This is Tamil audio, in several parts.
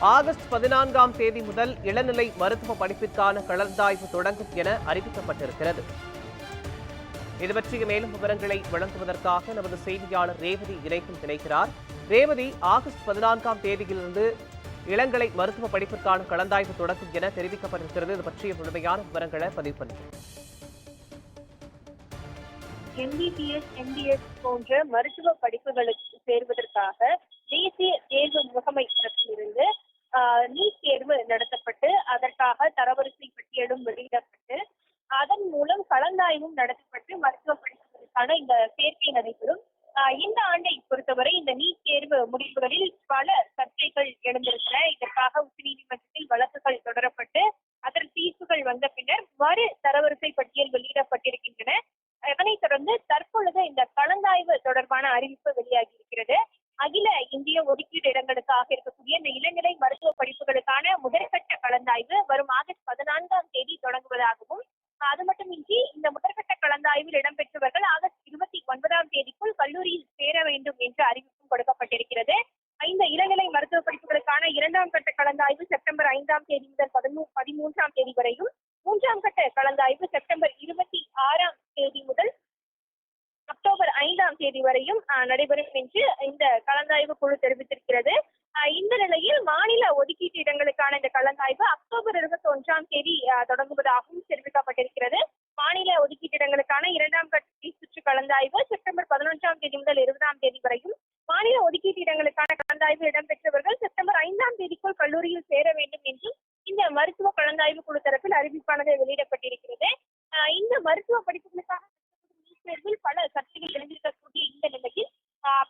ஆகஸ்ட் பதினான்காம் தேதி முதல் இளநிலை மருத்துவ படிப்பிற்கான கலந்தாய்வு தொடங்கும் என அறிவிக்கப்பட்டிருக்கிறது. இது பற்றிய மேலும் விவரங்களை வழங்குவதற்காக நமது செய்தியாளர் ரேவதி இணைக்கும் இணைக்கிறார் ரேவதி ஆகஸ்ட் பதினான்காம் தேதியிலிருந்து இளங்கலை மருத்துவ படிப்பிற்கான கலந்தாய்வு தொடங்கும் என தெரிவிக்கப்பட்டிருக்கிறது. இது பற்றிய முழுமையான விவரங்களை பதிவு பண்ணுங்கள். எம்பிபிஎஸ் எம்பிஎஸ் போன்ற மருத்துவ படிப்புகளுக்கு சேர்வதற்காக தேர்வு நடத்தப்பட்டு அதற்காக தரவரிசை பட்டியலும் வெளியிடப்பட்டு அதன் மூலம் கலந்தாய்வும் நடத்தப்பட்டு மருத்துவ படிப்புகளுக்கான இந்த சேர்க்கை நடைபெறும். இந்த ஆண்டை பொறுத்தவரை இந்த நீட் தேர்வு முடிவுகளில் பல சர்ச்சைகள் எழுந்திருக்கிற இதற்காக உச்சநீதிமன்றத்தில் வழக்குகள் தொடரப்பட்டு அதன் தீர்ப்புகள் வந்த பின்னர் மறு தரவரிசை பட்டியல் வெளியிடப்பட்டிருக்கின்றன. அதனைத் தொடர்ந்து ஒதுக்கீடு இடங்களுக்காக இருக்கக்கூடிய இந்த இளநிலை மருத்துவ படிப்புகளுக்கான முதற்கட்ட கலந்தாய்வு வரும் ஆகஸ்ட் பதினான்காம் தேதி தொடங்குவதாகவும் அது மட்டுமின்றி இந்த முதற்கட்ட கலந்தாய்வில் இடம்பெற்றவர்கள் ஆகஸ்ட் இருபத்தி ஒன்பதாம் தேதிக்குள் கல்லூரியில் சேர வேண்டும் என்ற அறிவிப்பும் கொடுக்கப்பட்டிருக்கிறது. இந்த இளநிலை மருத்துவ படிப்புகளுக்கான இரண்டாம் கட்ட கலந்தாய்வு செப்டம்பர் ஐந்தாம் தேதி முதல் பதிமூன்றாம் தேதி வரையும் மூன்றாம் கட்ட கலந்தாய்வு செப்டம்பர் இருபத்தி ஆறாம் தேதி முதல் அக்டோபர் ஐந்தாம் தேதி வரையும் நடைபெறும் என்று இந்த கலந்தாய்வு குழு தெரிவித்திருக்கிறது. இந்த நிலையில் மாநில ஒதுக்கீட்டு இடங்களுக்கான இந்த கலந்தாய்வு அக்டோபர் இருபத்தி ஒன்றாம் தேதி தொடங்குவதாகவும் தெரிவிக்கப்பட்டிருக்கிறது. மாநில ஒதுக்கீட்டு இடங்களுக்கான இரண்டாம் கட்ட சுற்று கலந்தாய்வு செப்டம்பர் பதினொன்றாம் தேதி முதல் இருபதாம் தேதி வரையும் மாநில ஒதுக்கீட்டு இடங்களுக்கான கலந்தாய்வு இடம்பெற்றவர்கள் செப்டம்பர் ஐந்தாம் தேதிக்குள் கல்லூரியில் சேர வேண்டும் என்றும் இந்த மருத்துவ கலந்தாய்வு குழு தரப்பில் அறிவிப்பானது வெளியிடப்பட்டிருக்கிறது. இந்த மருத்துவ படிப்புகளுக்காக தேர்வில் பல சர்ச்சைகள் எழுந்திருக்க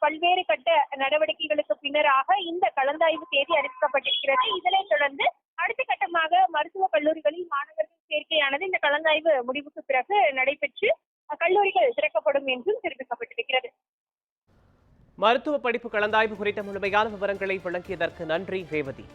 பல்வேறு கட்ட நடவடிக்கைகளுக்கு பின்னராக இந்த கலந்தாய்வு தேதி அறிவிக்கப்பட்டிருக்கிறது. இதனைத் தொடர்ந்து அடுத்த கட்டமாக மருத்துவ கல்லூரிகளில் மாணவர்கள் சேர்க்கையானது இந்த கலந்தாய்வு முடிவுக்கு பிறகு நடைபெற்று கல்லூரிகள் திறக்கப்படும் என்றும் தெரிவிக்கப்பட்டிருக்கிறது. மருத்துவ படிப்பு கலந்தாய்வு குறித்த முழுமையான விவரங்களை வழங்கியதற்கு நன்றி ரேவதி.